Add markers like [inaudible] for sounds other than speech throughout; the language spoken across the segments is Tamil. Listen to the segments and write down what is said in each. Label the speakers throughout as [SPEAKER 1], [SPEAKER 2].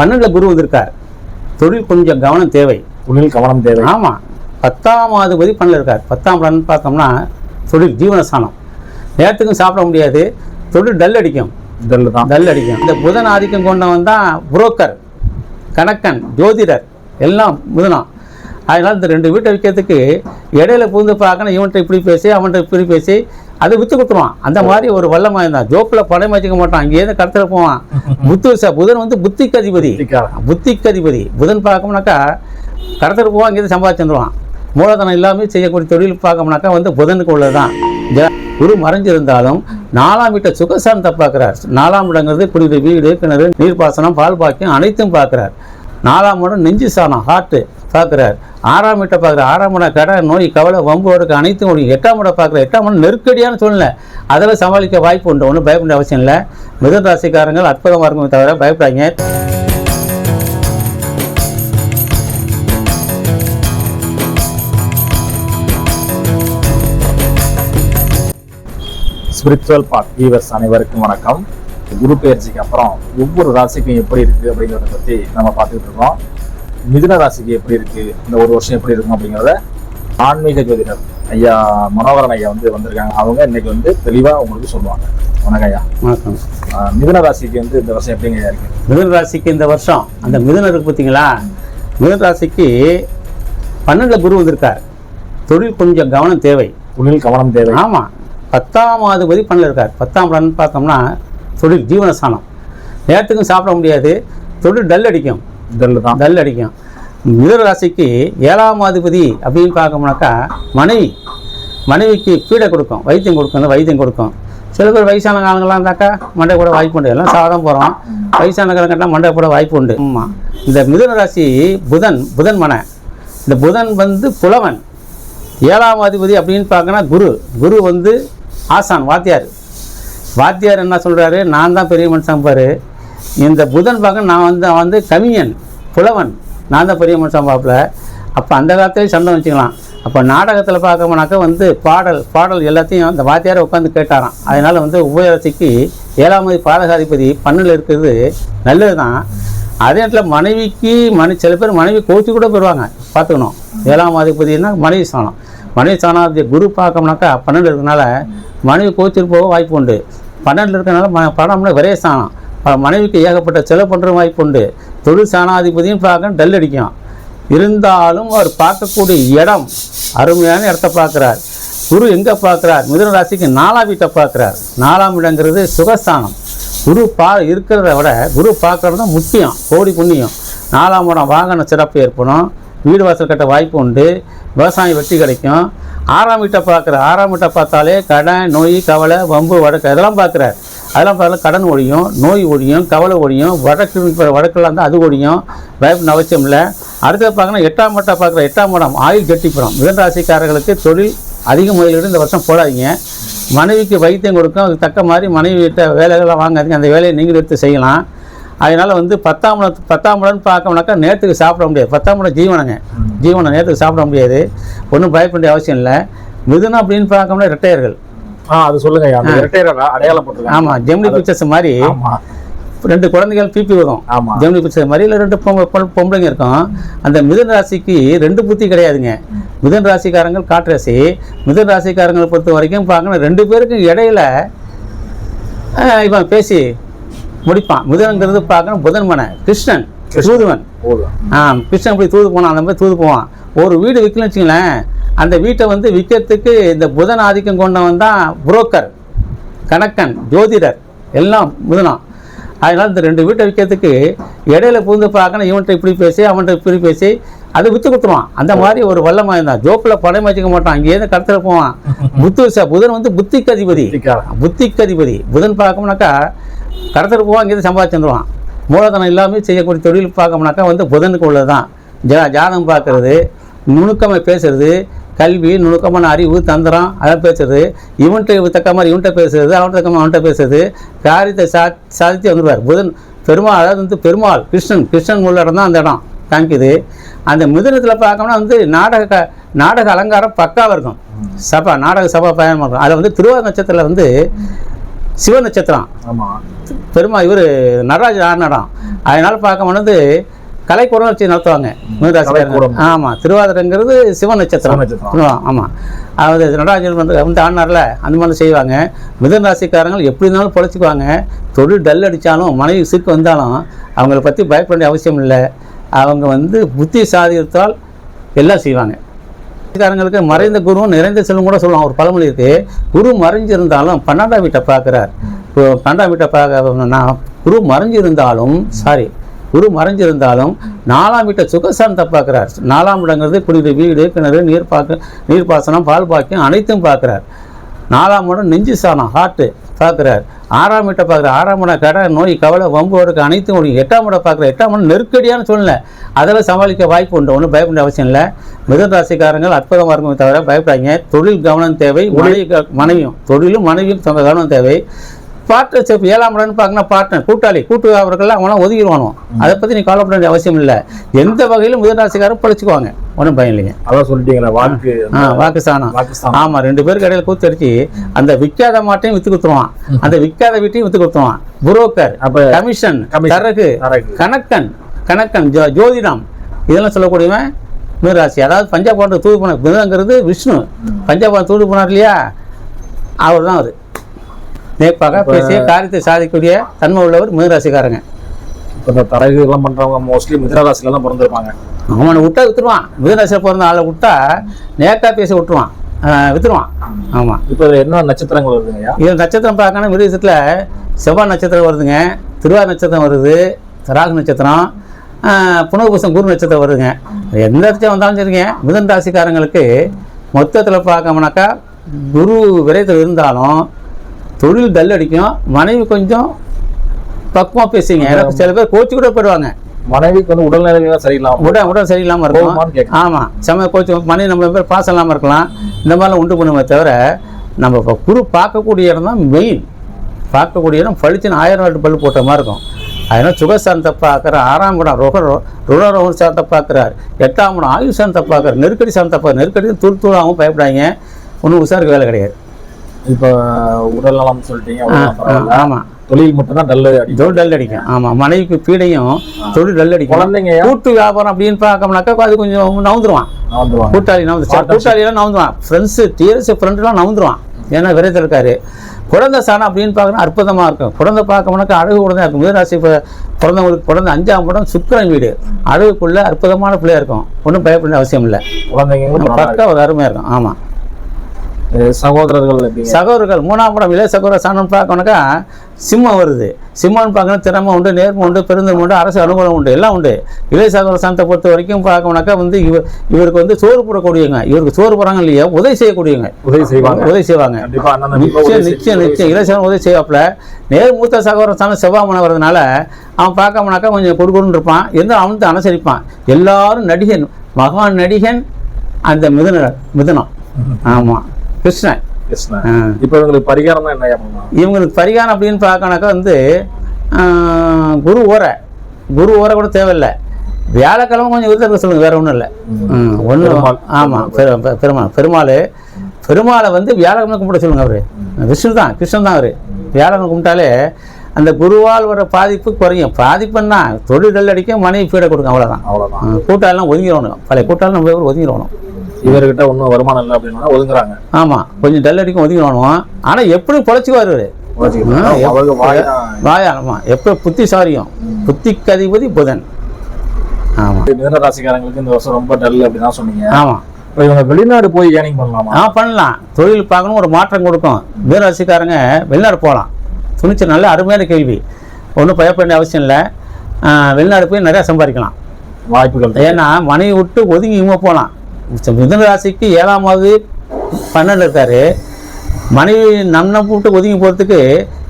[SPEAKER 1] பன்னெண்டில் குரு வந்திருக்கார். தொழில் கொஞ்சம் கவனம் தேவை.
[SPEAKER 2] தொழில் கவனம் தேவை.
[SPEAKER 1] ஆமாம் பத்தாம் அதிபதி பன்னெண்டு இருக்கார். பத்தாம் பலன் பார்த்தோம்னா தொழில் ஜீவனஸ்தானம். நேரத்துக்கும் சாப்பிட முடியாது. தொழில் டல் அடிக்கும்.
[SPEAKER 2] டல்லு தான்.
[SPEAKER 1] டல் அடிக்கும். இந்த புதன் ஆதிக்கம் கொண்டவன் தான் புரோக்கர் கணக்கன் ஜோதிடர். எல்லாம் புதனம். அதனால் இந்த ரெண்டு வீட்டை விற்கிறதுக்கு இடையில புகுந்து பார்க்கணும் இவன்கிட்ட இப்படி பேசி அவன்கிட்ட இப்படி பேசி அதை விற்று கொடுத்துருவான். அந்த மாதிரி ஒரு வல்லமாக இருந்தான் ஜோப்பில் படம் வச்சுக்க மாட்டான். அங்கேயிருந்து கடத்தில் போவான். [laughs] புத்து ச- புதன் வந்து புத்திக்கு அதிபதி. புத்திக்கு அதிபதி புதன் பார்க்கணும்னாக்கா கடத்தில் போவான் அங்கேயிருந்து சம்பாதிச்சு வந்துடுவான் மூலதனம் இல்லாமல் செய்யக்கூடிய தொழில் பார்க்கணும்னாக்கா வந்து புதனுக்கு உள்ளது தான் குரு மறைஞ்சிருந்தாலும் நாலாம் வீட்டை சுகசாந்தத்தை பார்க்குறார். நாலாம் இடங்கிறது குடிநீர் வீடு கிணறு நீர்ப்பாசனம் பால் பாக்கியம் அனைத்தும் பார்க்குறார். நாலாம் இடம் நெஞ்சு சாணம் ஹார்ட்டு பார்க்குறார். ஆறாம் வீட்டை பார்க்குற ஆறாம் இடம் கடை நோய் கவலை வம்பு ஒடுக்க அனைத்தும் முடியும் எட்டாம் இடம் பார்க்குற எட்டாம் இடம் நெருக்கடியான சூழ்நிலை. அதில் சமாளிக்க வாய்ப்பு உண்டு. ஒன்றும் பயப்பட அவசியம் இல்லை. மிதன் ராசிக்காரங்கள் அற்புதமாக இருக்குமே தவிர பயப்படாங்க
[SPEAKER 2] ஸ்பிரிச்சுவல் பார்ட் வீவர்ஸ் அனைவருக்கும் வணக்கம். குரு பயிற்சிக்கு அப்புறம் ஒவ்வொரு ராசிக்கும் எப்படி இருக்குது அப்படிங்கிறத பற்றி நம்ம பார்த்துக்கிட்டு இருக்கோம். மிதுன ராசிக்கு எப்படி இருக்கு? இந்த ஒரு வருஷம் எப்படி இருக்கும் அப்படிங்கிறத ஆன்மீக ஜோதிடர் ஐயா மனோகரன் ஐயா வந்து வந்திருக்காங்க. அவங்க இன்னைக்கு வந்து தெளிவா உங்களுக்கு சொல்லுவாங்க. வணக்கம் ஐயா.
[SPEAKER 1] வணக்கம்.
[SPEAKER 2] மிதுன ராசிக்கு வந்து இந்த வருஷம் எப்படிங்க ஐயா இருக்கு?
[SPEAKER 1] மிதுன ராசிக்கு இந்த வருஷம் அந்த மிதுனம் இருக்கு பார்த்தீங்களா மிதுன ராசிக்கு பன்னெண்டில் குரு வந்திருக்கார். தொழில் கொஞ்சம் கவனம் தேவை.
[SPEAKER 2] தொழில் கவனம் தேவை.
[SPEAKER 1] ஆமாம் பத்தாம் அதிபதி பன்னெண்டு இருக்கார். பத்தாம் பலன் பார்த்தோம்னா தொழில் ஜீவனஸ்தானம். நேரத்துக்கும் சாப்பிட முடியாது. தொழில் டல் அடிக்கும்.
[SPEAKER 2] டல்லு தான்
[SPEAKER 1] டல் அடிக்கும். மிதுன ராசிக்கு ஏழாம் அதிபதி அப்படின்னு பார்க்கணும்னாக்கா மனைவி. மனைவிக்கு பீடை கொடுக்கும் வைத்தியம் கொடுக்கும் அந்த வைத்தியம் கொடுக்கும். சில பேர் வயசான காலங்கள்லாம் இருந்தாக்கா மண்டை கூட வாய்ப்பு உண்டு. எல்லாம் சாதம் போகிறோம் வயசான காலங்கள்லாம் மண்டை கூட வாய்ப்பு உண்டு. ஆமாம் இந்த மிதுன ராசி புதன் புதன் மனை. இந்த புதன் வந்து புலவன். ஏழாம் அதிபதி அப்படின்னு பார்க்கனா குரு. குரு வந்து ஆசான் வாத்தியார். வாத்தியார் என்ன சொல்கிறாரு நான் தான் பெரிய மனுஷன் பாரு. இந்த புதன் பகன் நான் வந்து அவன் வந்து கவிஞன் புலவன். நான் தான் பெரிய மனுஷன் பார்ப்பல அப்போ அந்த காலத்துலேயும் சண்டை வச்சுக்கலாம். அப்போ நாடகத்தில் பார்க்கணும்னாக்கா வந்து பாடல் பாடல் எல்லாத்தையும் அந்த வாத்தியாரை உட்காந்து கேட்டாராம். அதனால் வந்து உபயோகத்துக்கு ஏழாம் பாதகாதிபதி பண்ணில் இருக்கிறது நல்லது தான் அதே நேரத்தில் மனைவிக்கு மனை சில பேர் மனைவி கோச்சு கூட போயிடுவாங்க பார்த்துக்கணும். ஏழாம் அதிபதினா மனைவி ஸ்தானம். மனைவி ஸ்தானாதிபதி குரு பார்க்கணும்னாக்கா பன்னெண்டு இருக்கிறனால மனைவி கோச்சிட்டு போக வாய்ப்பு உண்டு. பன்னெண்டு இருக்கிறனால ம பணம்னா விரைய ஸ்தானம். மனைவிக்கு ஏகப்பட்ட செலவு பண்ணுற வாய்ப்பு உண்டு. தொழில் ஸ்தானாதிபதியும் பார்க்க டல் அடிக்கும் இருந்தாலும் அவர் பார்க்கக்கூடிய இடம் அருமையான இடத்த பார்க்குறார். குரு எங்கே பார்க்குறார்? மிதுன ராசிக்கு நாலாம் வீட்டை பார்க்குறார். நாலாம் இடங்கிறது சுகஸ்தானம். குரு பா இருக்கிறத விட குரு பார்க்குறது தான் முக்கியம். கோடி புண்ணியம். நாலாம் இடம் வாகன சிறப்பு ஏற்படும். வீடு வாசல் கட்ட வாய்ப்பு உண்டு. விவசாயம் வெற்றி கிடைக்கும். ஆறாம் வீட்டை பார்க்குற ஆறாம் வீட்டை பார்த்தாலே கடன் நோய் கவலை வம்பு வடக்கு இதெல்லாம் பார்க்குறாரு. அதெல்லாம் பார்த்தாலும் கடன் ஒழியும் நோய் ஒழியும் கவலை ஒழியும் வடக்கு வடக்கெல்லாம் இருந்தால் அது ஒழியும் பயப்பட அவசியம் இல்லை. அடுத்தது பார்க்கணும் எட்டாம் மட்டை பார்க்குற எட்டாம் இடம் ஆயுள் கட்டிப்புறம். மிதன் ராசிக்காரர்களுக்கு தொழில் அதிக முதலீடு இந்த வருஷம் போடாதீங்க. மனைவிக்கு வைத்தியம் கொடுக்கும் அதுக்கு தக்க மாதிரி மனைவிகிட்ட வேலைகள்லாம் வாங்காதீங்க அந்த வேலையை நீங்கள் எடுத்து செய்யலாம். அதனால் வந்து பத்தாம் இடம் பத்தாம் இடம்னு பார்க்கணும்னாக்கா நேரத்துக்கு சாப்பிட முடியாது. பத்தாம் இடம் ஜீவனங்க. ஜீவனம் நேரத்துக்கு சாப்பிட முடியாது. ஒன்றும் பயப்பட வேண்டிய அவசியம் இல்லை. மிதுனம் அப்படின்னு பார்க்கணும்னா ரெட்டையர்கள்
[SPEAKER 2] அது சொல்லுங்க அடையாளம் போட்டுருக்காங்க
[SPEAKER 1] ஆமாம் ஜெமினி பிக்சர்ஸ் மாதிரி
[SPEAKER 2] ஆமா.
[SPEAKER 1] ரெண்டு குழந்தைகள் பிபி வரும்.
[SPEAKER 2] ஆமா.
[SPEAKER 1] ஜெமினி பிக்சர் மாதிரி இல்லை ரெண்டு பொம்பளைங்க இருக்கும். அந்த மிதுன ராசிக்கு ரெண்டு புத்தி கிடையாதுங்க. மிதுன ராசிக்காரங்கள் ராசி. மிதுன ராசிக்காரங்களை பொறுத்த வரைக்கும் பார்க்கணும் ரெண்டு பேருக்கும் இடையில இவன் பேசி முடிப்பான். மிதுனங்கிறது பார்க்கணும் புதன் மனை கிருஷ்ணன் தூதுவன். ஆ கிருஷ்ணன் போய் தூது போனான் அந்த மாதிரி தூது போவான். ஒரு வீடு விற்கலன்னு வச்சுங்களேன் அந்த வீட்டை வந்து விற்கிறதுக்கு இந்த புதன் ஆதிக்கம் கொண்டவன் தான் புரோக்கர் கணக்கன் ஜோதிடர் எல்லாம் புதனம் அதனால் இந்த ரெண்டு வீட்டை விற்கிறதுக்கு இடையில புகுந்து பார்க்கணும். இவன்கிட்ட இப்படி பேசி அவன்கிட்ட இப்படி பேசி அதை விற்று கொடுத்துருவான். அந்த மாதிரி ஒரு வல்லமாக இருந்தான். ஜோப்பில் படம் வச்சுக்க மாட்டான். அங்கேயிருந்து கடத்தில் போவான். புத்து புதன் வந்து புத்திக்கு அதிபதி. புத்திக்கு அதிபதி புதன் பார்க்கணும்னாக்கா கடத்தல் போவான் அங்கேயிருந்து சம்பாதிச்சு வந்துடுவான் மூலதனம் இல்லாமல் செய்யக்கூடிய தொழில் பார்க்கணும்னாக்கா வந்து புதனுக்கு உள்ளது தான் ஜா ஜாதகம் பார்க்கறது நுணுக்கமாக பேசுறது கல்வி நுணுக்கமான அறிவு தந்திரம் அதெல்லாம் பேசுறது. இவன்கிட்ட தக்க மாதிரி இவன்கிட்ட பேசுறது அவன்கிட்ட தக்க மாதிரி அவன்கிட்ட பேசுறது. காரியத்தை சா சாதித்து வந்துடுவார் புதன் பெருமாள் அதாவது வந்து பெருமாள் கிருஷ்ணன் கிருஷ்ணன் உள்ள இடம் தான் அந்த இடம். காமிக்குது அந்த மிதுனத்தில் பார்க்கணும்னா வந்து நாடக நாடக அலங்காரம் பக்காவாக இருக்கும் சபா நாடக சபா பயணமாக இருக்கும் அதில் வந்து திருவாரூர் நட்சத்திரத்தில் வந்து சிவ நட்சத்திரம்.
[SPEAKER 2] ஆமா.
[SPEAKER 1] பெருமா இவர் நடராஜ ஆனடம் அதனால பார்க்க வந்து கலைக்கூடம் வச்சு நடத்துவாங்க. மீனராசிக்காரங்க. ஆமாம் திருவாதிரைங்கிறது சிவ நட்சத்திரம். ஆமாம் அது நடராஜன் வந்து வந்து ஆடினார்ல அந்த மாதிரி செய்வாங்க. மிதன் ராசிக்காரங்க எப்படி இருந்தாலும் பொழைச்சிக்குவாங்க. தொழில் டல் அடித்தாலும் மனைவி சிக்கு வந்தாலும் அவங்கள பற்றி பயப்பட வேண்டிய அவசியம் இல்லை. அவங்க வந்து புத்தி சாதித்தால் எல்லாம் செய்வாங்க. ராசிக்காரங்களுக்கு மறைந்த குருவும் நிறைந்த செல்வம் கூட சொல்லுவாங்க ஒரு பழமொழி இருக்கு. குரு மறைஞ்சிருந்தாலும் பன்னெண்டாம் வீட்டை பார்க்குறார். இப்போ பன்னெண்டாம் வீட்டை பார்க்க நான் குரு மறைஞ்சிருந்தாலும் சாரி குரு மறைஞ்சிருந்தாலும் நாலாம் வீட்டை சுகசாந்தத்தை பார்க்குறார். நாலாம் இடங்கிறது குடிநீர் வீடு கிணறு நீர் பாக்க நீர்ப்பாசனம் பால் பாக்கியம் அனைத்தும் பார்க்குறார். நாலாம் இடம் நெஞ்சு சாணம் ஹார்ட்டு பார்க்குறார். ஆறாம் வீட்டை பார்க்குறார். ஆறாம் இடம் கடை நோய் கவலை வம்பு வழக்கு அனைத்தும் முடியும் எட்டாம் இடம் பார்க்குறார். எட்டாம் இடம் நெருக்கடியான சூழ்நிலை. அதெல்லாம் சமாளிக்க வாய்ப்பு உண்டு. ஒன்றும் பயப்பட அவசியம் இல்லை. மிதன் ராசிக்காரங்கள் அற்புதமாக இருக்குமே தவிர பயப்படாங்க தொழில் கவனம் தேவை. மனைவி மனைவியும் தொழிலும் மனைவியும் தங்க கவனம் தேவை. பார்ட்னர்ஷிப் ஏழாம் இடம்னு பார்க்கணும் பார்ட்னர் கூட்டாளி கூட்டு அவர்கள்லாம் அவனா ஒதுக்கிடுவானோ அதை பற்றி நீ கவலைப்பட வேண்டிய அவசியம் இல்லை. எந்த வகையிலும் மிதன் ராசிக்காரர் படிச்சுக்குவாங்க ஒன்றும் பயம் இல்லைங்க.
[SPEAKER 2] அதான் சொல்லிட்டீங்களா வாக்கு
[SPEAKER 1] ஆ வாக்குஸ்தானம்
[SPEAKER 2] பாகிஸ்தான்
[SPEAKER 1] ஆமா ரெண்டு பேருக்கு இடையில கூத்தடிச்சு அந்த விற்காத மாட்டையும் வித்து கொடுத்துருவான். அந்த விற்காத வீட்டையும் வித்து கொடுத்துருவான். புரோக்கர்
[SPEAKER 2] அப்ப
[SPEAKER 1] கமிஷன். தரகு. கணக்கன் கணக்கன் ஜோ- ஜோதிடம். இதெல்லாம் சொல்லக்கூடியவன் மீனராசி அதாவது பஞ்சாப் தூது போன மிருதங்கிறது விஷ்ணு. பஞ்சாப் தூது போனார் இல்லையா? அவர் தான் அவர். நேப்பாக பேசிய காரியத்தை சாதிக்கக்கூடிய தன்மை உள்ளவர் மீனராசிக்காரங்க
[SPEAKER 2] இப்ப இந்த தரகு எல்லாம் பண்றவங்க மோஸ்ட்லி மிதனராசில தான் பிறந்திருப்பாங்க
[SPEAKER 1] அவனை விட்டா வித்துருவான். மிருதராசியில் பிறந்த ஆளை விட்டா நேக்கா பேசி விட்டுருவான். வித்துருவான். ஆமாம்
[SPEAKER 2] இப்ப என்ன நட்சத்திரங்கள் வருதுங்கய்யா
[SPEAKER 1] இது நட்சத்திரம் பார்க்கணும் மிருகத்தில் செவ்வாய் நட்சத்திரம் வருதுங்க திருவாரூர் நட்சத்திரம் வருது ராகு நட்சத்திரம் புனர்பூசம் குரு நட்சத்திரம் வருதுங்க. எந்த நட்சத்திரம் வந்தாலும் சரிங்க. மிதன் ராசிக்காரங்களுக்கு மொத்தத்தில் பார்க்கணும்னாக்கா குரு விரயத்தில் இருந்தாலும் தொழில் டல் அடிக்கும். மனைவி கொஞ்சம் பக்குவமாக பேசுங்க. எனக்கு சில பேர் கோச்சு கூட போயிடுவாங்க.
[SPEAKER 2] மனைவிக்கு வந்து உடல்நிலையெல்லாம் சரியில்லாம
[SPEAKER 1] உடல் உடல் சரியில்லாமல் இருக்கும் ஆமாம் செம கோச்சு மணி நம்ம பேர் பாஸ் இல்லாமல் இருக்கலாம். இந்த மாதிரிலாம் உண்டு பண்ணுமே தவிர நம்ம இப்போ குரு பார்க்கக்கூடிய இடம் தான் மெயின் பார்க்கக்கூடிய இடம் பளிச்சுன்னு ஆயிரம் வாட்டு பல்லு போட்ட மாதிரி இருக்கும். அதனால் சுகசாந்தத்தை பார்க்குற ஆறாம் இடம் ருக ருணரோக சாந்தத்தை பார்க்குறார் எட்டாம் இடம் ஆயுஷ் சாந்தத்தை பார்க்குறார் நெருக்கடி சாந்தத்தை பார்க்க நெருக்கடி தூள் தூளாகவும் பயப்படாங்க ஒன்றும் உஷாருக்கு வேலை கிடையாது.
[SPEAKER 2] இப்ப உடல் நலம் சொல்லிட்டீங்க.
[SPEAKER 1] ஆமாம்
[SPEAKER 2] தொழில் மட்டும் தான் டல்லு அடிக்கும்.
[SPEAKER 1] தொழில் டல் அடிக்கும். ஆமாம் மனைவிக்கு பீடையும் தொழில் டல் அடிக்கும்.
[SPEAKER 2] குழந்தைங்க
[SPEAKER 1] கூட்டு வியாபாரம் அப்படின்னு பார்க்கணும்னாக்கா அது கொஞ்சம் நவுந்துருவான். கூட்டாளி நவுந்து கூட்டாளியெல்லாம் நவுந்துவான் ஃப்ரெண்ட்ஸு டிஎஸ் ஃப்ரெண்ட்லாம் நவுந்துருவான். ஏன்னா விரயத்தில் இருக்காரு. குழந்தை சாணம் அப்படின்னு பார்க்கணும் அற்புதமாக இருக்கும். குழந்தை பார்க்கணும்னாக்கா அழகு குழந்தை இருக்கும். மிதராசி இப்போ பிறந்தவங்களுக்கு பிறந்த அஞ்சாம் படம் சுக்கிரன் வீடு. அழகுக்குள்ள அற்புதமான பிள்ளையா இருக்கும். ஒன்றும் பயப்பட அவசியம் இல்லை.
[SPEAKER 2] குழந்தைங்களும் நல்லா
[SPEAKER 1] பக்கா ஒரு அருமையாக இருக்கும். ஆமாம்.
[SPEAKER 2] சகோதரர்கள்
[SPEAKER 1] சகோதரர்கள் மூணாம் படம் இளைய சகோதர சாணம் பார்க்கணுக்கா சிம்மம் வருது. சிம்மம்னு பார்க்கணும் திறமை உண்டு நேர்மை உண்டு பெருந்தன்மை உண்டு அரசு அனுகூலம் உண்டு எல்லாம் உண்டு. இளைய சகோதர சாணத்தை பொறுத்த வரைக்கும் பார்க்கணுனாக்கா வந்து இவர் இவருக்கு வந்து சோறு போடக்கூடியவங்க. இவருக்கு சோறு போடுறாங்க இல்லையா? உதவி செய்யக்கூடியவங்க.
[SPEAKER 2] உதவி செய்வாங்க.
[SPEAKER 1] உதவி செய்வாங்க. நிச்சயம் நிச்சயம். நிச்சயம். இளையசகன் உதவி செய்வாப்புல. நேர் மூத்த சகோதரன் தானே செவ்வாமனை வர்றதுனால அவன் பார்க்காமனாக்கா கொஞ்சம் கொடுக்கணும்னு இருப்பான். இருந்தாலும் அவன் தான் அனுசரிப்பான். எல்லாரும் நடிகன் மகான் நடிகன் அந்த மிதுன மிதுனம். ஆமாம் கிருஷ்ணன்.
[SPEAKER 2] கிருஷ்ணன். இப்ப இவங்களுக்கு பரிகாரம் தான் என்ன
[SPEAKER 1] இவங்களுக்கு பரிகாரம் அப்படின்னு பார்க்கணாக்கா வந்து குரு ஓரை. குரு ஓரை கூட தேவையில்லை. வியாழக்கிழமை கொஞ்சம் விருது இருக்க சொல்லுங்க வேற ஒன்றும் இல்லை. ஒன்றும். ஆமாம் பெருமாள். பெருமாள் பெருமாளை. வந்து வியாழக்கிழமை கும்பிட சொல்லுங்க அவரு. விஷ்ணு தான் கிருஷ்ணன் தான் அவரு. வியாழக்கிழமை கும்பிட்டாலே அந்த குருவால் வர பாதிப்பு குறையும். பாதிப்புன்னா தொழில் டல் அடிக்கும் மனைவி பீடை கொடுக்கும் அவ்வளோதான்
[SPEAKER 2] அவ்வளவுதான்.
[SPEAKER 1] கூட்டாளெல்லாம் ஒதுங்கிடணும் பழைய கூட்டாளம் நம்ம ஒதுங்கிடணும்
[SPEAKER 2] இவர்கிட்ட ஒன்றும் வருமானம் இல்லை அப்படின்னா ஒதுங்குறாங்க.
[SPEAKER 1] ஆமாம் கொஞ்சம் டல் அடிக்கும் ஒதுங்கிடணும் ஆனால் எப்படி பொழைச்சிக்குவார் இவர்? வாயாளமா எப்போ புத்திசாலியம் புத்திக்கு அதிபதி புதன் ஆமாம்
[SPEAKER 2] மிதன ராசிக்காரங்களுக்கு இந்த வருஷம் ரொம்ப டல் அப்படின்னு சொன்னீங்க.
[SPEAKER 1] ஆமாம்
[SPEAKER 2] இப்ப இவங்க வெளிநாடு போய் ஏர்னிங் பண்ணலாமா?
[SPEAKER 1] ஆ பண்ணலாம். தொழில் பார்க்கணும் ஒரு மாற்றம் கொடுக்கும். வீரராசிக்காரங்க வெளிநாடு போகலாம். துணிச்சல் நல்ல அருமையான கேள்வி. ஒன்றும் பயப்பட வேண்டிய அவசியம் இல்லை. வெளிநாடு போய் நிறையா சம்பாதிக்கலாம்.
[SPEAKER 2] வாய்ப்புகள்.
[SPEAKER 1] ஏன்னா மனைவி விட்டு ஒதுங்கி இவங்க போகலாம். மிதுன ராசிக்கு ஏழாமாவது பன்னெண்டு இருக்காரு. மனைவி நம்ம விட்டு ஒதுங்கி போகிறதுக்கு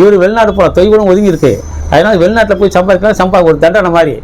[SPEAKER 1] இவர் வெளிநாடு போகலாம் தொய்வனும் ஒதுங்கி இருக்கு அதனால வெளிநாட்டில் போய் சம்பாதிக்கலாம் சம்பா ஒரு தண்டனை மாதிரி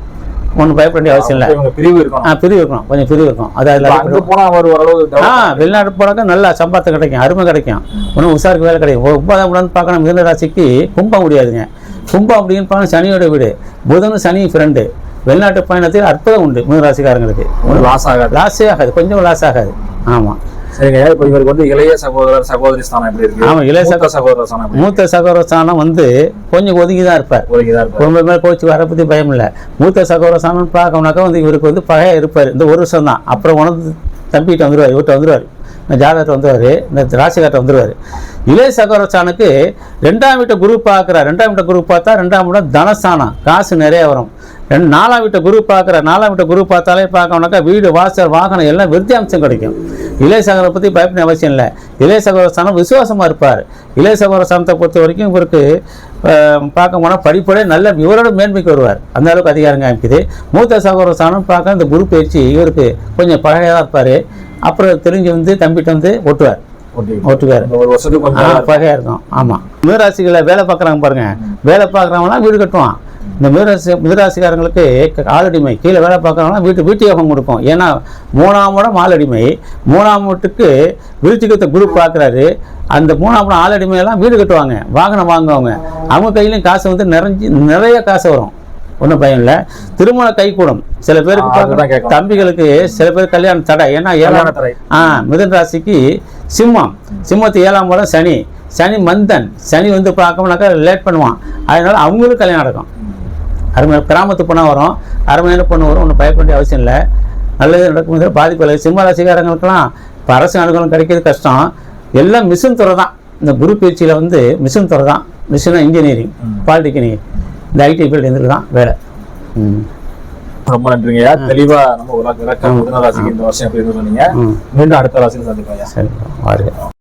[SPEAKER 1] ஒன்றும் பயப்பட வேண்டிய அவசியம் இல்லை.
[SPEAKER 2] பிரிவு இருக்கணும்.
[SPEAKER 1] ஆ பிரிவு இருக்கணும் கொஞ்சம் பிரிவு இருக்கும் அது அதில்
[SPEAKER 2] இப்ப அங்க போனா அவர் ஓரளவு
[SPEAKER 1] ஆ வெளிநாடு போனாக்கா நல்லா சம்பாத்தம் கிடைக்கும் அருமை கிடைக்கும். ஒன்றும் உஷாருக்கு வேலை கிடைக்கும். ஒன்பதாம் உடனே பார்க்கணும் மிதுன ராசிக்கு கும்பம் முடியாதுங்க. கும்பம் அப்படின்னு பார்த்தா சனியோட வீடு. புதனும் சனி ஃப்ரெண்டு வெளிநாட்டு பயணத்தில் அற்புதம் உண்டு மிதுன ராசிக்காரங்களுக்கு
[SPEAKER 2] ஒன்றும் லாஸ் ஆகாது.
[SPEAKER 1] லாஸே ஆகாது. கொஞ்சம் லாஸ் ஆகாது. ஆமாம்
[SPEAKER 2] சரிங்க இப்போ இவருக்கு வந்து இளைய சகோதரர் சகோதரி ஸ்தானம் எப்படி இருக்கு?
[SPEAKER 1] ஆமா, இளைய
[SPEAKER 2] மூத்த சகோதரர் ஸ்தானம்
[SPEAKER 1] மூத்த சகோதர ஸ்தானம் வந்து கொஞ்சம் ஒதுங்கி தான் இருப்பார்.
[SPEAKER 2] ஒதுக்கிதான் இருப்பாரு.
[SPEAKER 1] ரொம்ப மேல் கோச்சு வர பற்றி பயம் இல்லை. மூத்த சகோதர ஸ்தானம் பார்க்கணுனாக்கா வந்து இவருக்கு வந்து பகையாக இருப்பார். இந்த ஒரு வருஷம் தான். அப்புறம் உணர்ந்து தம்பிகிட்ட வந்துருவார் இவர்கிட்ட வந்துருவார். இந்த ஜாதகத்தை வந்துருவார் இந்த ராசிகார்ட்ட வந்துருவார். இளைய சகோதர ஸ்தானுக்கு ரெண்டாம் வீட்டை குரு பார்க்குறார். ரெண்டாம் வீட்டை குரு பார்த்தா ரெண்டாம் இடம் தனஸ்தானம். காசு நிறைய வரும். ரெண்டு நாலாம் வீட்டை குரு பார்க்குற நாலாம் வீட்டை குரு பார்த்தாலே பார்க்கணுனாக்கா வீடு வாசல் வாகனம் எல்லாம் விருத்தியாம்சம் கிடைக்கும். இளைய சகோதரை பற்றி பயப்பட அவசியம் இல்லை. இளைய சகோதர ஸ்தானம் விசுவாசமாக இருப்பார். இளைய சகோதர ஸ்தானத்தை பொறுத்த வரைக்கும் இவருக்கு பார்க்க போனால் படிப்படியே நல்ல இவரோட மேன்மைக்கு வருவார். அந்த அளவுக்கு அதிகாரம் காமிக்குது. மூத்த சகோதர ஸ்தானம் பார்க்க இந்த குரு பயிற்சி இவருக்கு கொஞ்சம் பழையதாக இருப்பார். அப்புறம் தெரிஞ்சு வந்து தம்பிட்ட வந்து ஒட்டுவார். ஒட்டுவார். பகையாக இருக்கும். ஆமாம் மிதராசிகளில் வேலை பார்க்குறாங்க பாருங்க. வேலை பார்க்குறவங்களாம் வீடு கட்டுவான். இந்த மிதராசி மிதராசிக்காரங்களுக்கு ஆளடிமை. கீழே வேலை பார்க்குறவங்களாம் வீட்டு வீட்டு யோகம் கொடுக்கும். ஏன்னா மூணாம் இடம் ஆளடிமை. மூணாம் வீட்டுக்கு விருச்சிகத்தை குரு பார்க்குறாரு. அந்த மூணாம் இடம் ஆளடிமையெல்லாம் வீடு கட்டுவாங்க. வாகனம் வாங்குவாங்க. அவங்க கையிலையும் காசு வந்து நிறைஞ்சி நிறைய காசு வரும். ஒன்றும் பயம் இல்லை. திருமண கைகூடும். சில பேருக்கு. தம்பிகளுக்கு சில பேர் கல்யாணம் தடை. ஏன்னா ஏழாம். ஆ மிதன் ராசிக்கு சிம்மம். சிம்மத்து ஏழாம் இடம் சனி. சனி மந்தன். சனி வந்து பார்க்கணுனாக்கா லேட் பண்ணுவான். அதனால அவங்களுக்கும் கல்யாணம் நடக்கும். அருமை கிராமத்து பொண்ணாக வரும். அருமையான பொண்ணு வரும் ஒன்றும் பயப்பட வேண்டிய அவசியம் இல்லை. நல்லது நடக்கும் இதில் பாதிப்பு இல்லை. சிம்ம ராசிக்காரங்களுக்கெல்லாம் இப்போ அரசு அனுகூலம் கிடைக்கிறது கஷ்டம். எல்லாம் மிஷின் துறை தான். இந்த குரு பயிற்சியில் வந்து மிஷின் துறை தான். மிஷினா இன்ஜினியரிங் பாலிடெக்னிக் இந்த ஐடி ஃபீல்டு இருந்துட்டு தான் வேலை.
[SPEAKER 2] ரொம்ப நன்றிங்கய்யா தெளிவா நம்ம ராசிக்கு இந்த வருஷம் எப்படி சொன்னீங்க மீண்டும் அடுத்த ராசியில்
[SPEAKER 1] சரி வாருங்க.